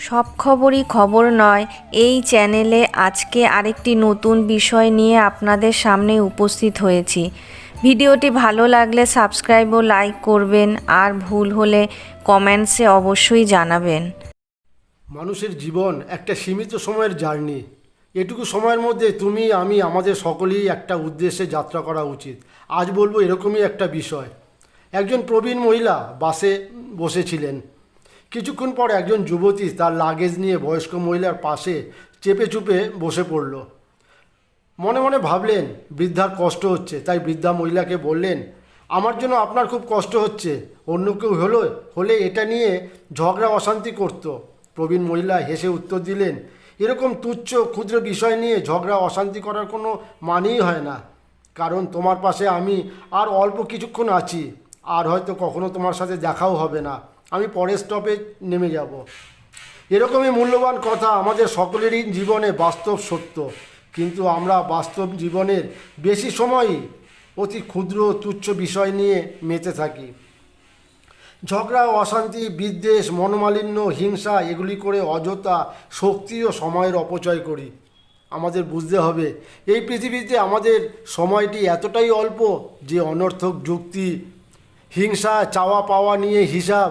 সব খবরই খবর নয়, এই চ্যানেলে আজকে আরেকটি নতুন বিষয় নিয়ে আপনাদের সামনে উপস্থিত হয়েছি। ভিডিওটি ভালো লাগলে সাবস্ক্রাইব ও লাইক করবেন আর ভুল হলে কমেন্টসে অবশ্যই জানাবেন। মানুষের জীবন একটা সীমিত সময়ের জার্নি। এটুকু সময়ের মধ্যে তুমি, আমি, আমাদের সকলেই একটা উদ্দেশ্যে যাত্রা করা উচিত। আজ বলব এরকমই একটা বিষয়। একজন প্রবীণ মহিলা বাসে বসেছিলেন। কিছুক্ষণ পর একজন যুবতী তার লাগেজ নিয়ে বয়স্ক মহিলার পাশে চেপে চুপে বসে পড়ল। মনে মনে ভাবলেন, বৃদ্ধার কষ্ট হচ্ছে। তাই বৃদ্ধা মহিলাকে বললেন, আমার জন্য আপনার খুব কষ্ট হচ্ছে। অন্য কেউ হলো, হলে এটা নিয়ে ঝগড়া, অশান্তি করত। প্রবীণ মহিলা হেসে উত্তর দিলেন, এরকম তুচ্ছ, ক্ষুদ্র বিষয় নিয়ে ঝগড়া, অশান্তি করার কোনো মানেই হয় না। কারণ তোমার পাশে আমি আর অল্প কিছুক্ষণ আছি। আর হয়তো কখনো তোমার সাথে দেখাও হবে না। আমি পরের স্টপে নেমে যাব। এরকমই মূল্যবান কথা আমাদের সকলেরই জীবনে বাস্তব সত্য। কিন্তু আমরা বাস্তব জীবনের বেশি সময়ই অতি ক্ষুদ্র তুচ্ছ বিষয় নিয়ে মেতে থাকি। ঝগড়া, অশান্তি, বিদ্বেষ, মনোমালিন্য, হিংসা, এগুলি করে অযথা শক্তি ও সময়ের অপচয় করি। আমাদের বুঝতে হবে, এই পৃথিবীতে আমাদের সময়টি এতটাই অল্প যে অনর্থক যুক্তি, হিংসা চাওয়া পাওয়া নিয়ে হিসাব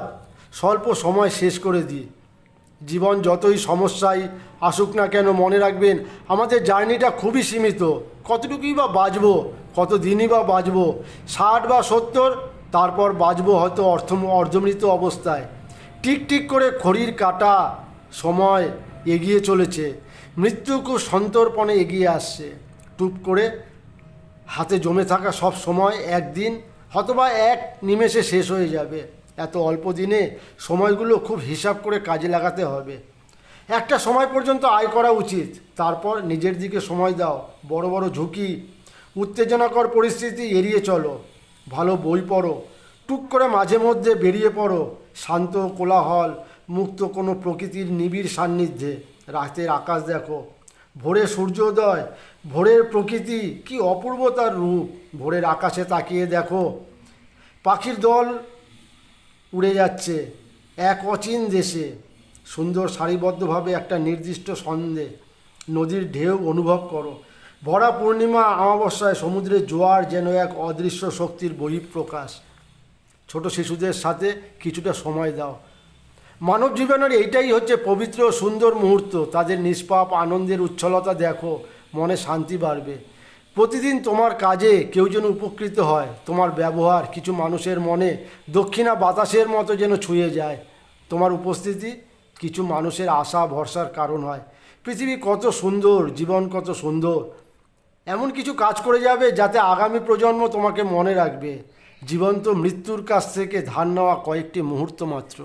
স্বল্প সময় শেষ করে দিই। জীবন যতই সমস্যায় আসুক না কেন মনে রাখবেন, আমাদের জার্নিটা খুবই সীমিত। কতটুকুই বা বাঁচবো কত দিনই বা বাঁচবো, ষাট বা সত্তর, তারপর বাঁচবো হয়তো অর্থ, অর্ধমৃত অবস্থায়। টিক টিক করে খড়ির কাটা সময় এগিয়ে চলেছে। মৃত্যু খুব সন্তর্পণে এগিয়ে আসছে। টুপ করে হাতে জমে থাকা সব সময় একদিন, হয়তোবা এক নিমেষে শেষ হয়ে যাবে। এত অল্প দিনে সময়গুলো খুব হিসাব করে কাজে লাগাতে হবে। একটা সময় পর্যন্ত আয় করা উচিত। তারপর নিজের দিকে সময় দাও। বড় বড় ঝুঁকি, উত্তেজনাকর পরিস্থিতি এড়িয়ে চলো। ভালো বই পড়ো। টুক করে মাঝে মধ্যে বেরিয়ে পড়ো। শান্ত কোলাহল, মুক্ত কোনো প্রকৃতির নিবিড় সান্নিধ্যে। রাতের আকাশ দেখো। ভোরে সূর্যোদয়। ভোরের প্রকৃতি কি অপূর্বতার রূপ। ভোরের আকাশে তাকিয়ে দেখো। পাখির দল উড়ে যাচ্ছে। এক অচিন দেশে। সুন্দর সারিবদ্ধভাবে একটা নির্দিষ্ট ছন্দে নদীর ঢেউ অনুভব করো। ভরা পূর্ণিমা অমাবস্যায় সমুদ্রের জোয়ার যেন এক অদৃশ্য শক্তির বহিঃপ্রকাশ। ছোট শিশুদের সাথে কিছুটা সময় দাও। মানব জীবনের এইটাই হচ্ছে পবিত্র সুন্দর মুহূর্ত। তাদের নিষ্পাপ আনন্দের উচ্ছলতা দেখো। মনে শান্তি বাড়বে। প্রতিদিন তোমার কাজে কেউ যেন উপকৃত হয়, তোমার ব্যবহার কিছু মানুষের মনে দক্ষিণা বাতাসের মতো যেন ছুঁয়ে যায়। তোমার উপস্থিতি কিছু মানুষের আশা ভরসার কারণ হয়। পৃথিবী কত সুন্দর, জীবন কত সুন্দর। এমন কিছু কাজ করে যাবে যাতে আগামী প্রজন্ম তোমাকে মনে রাখবে। জীবন্ত মৃত্যুর কাছ থেকে ধার নেওয়া কয়েকটি মুহূর্ত মাত্র।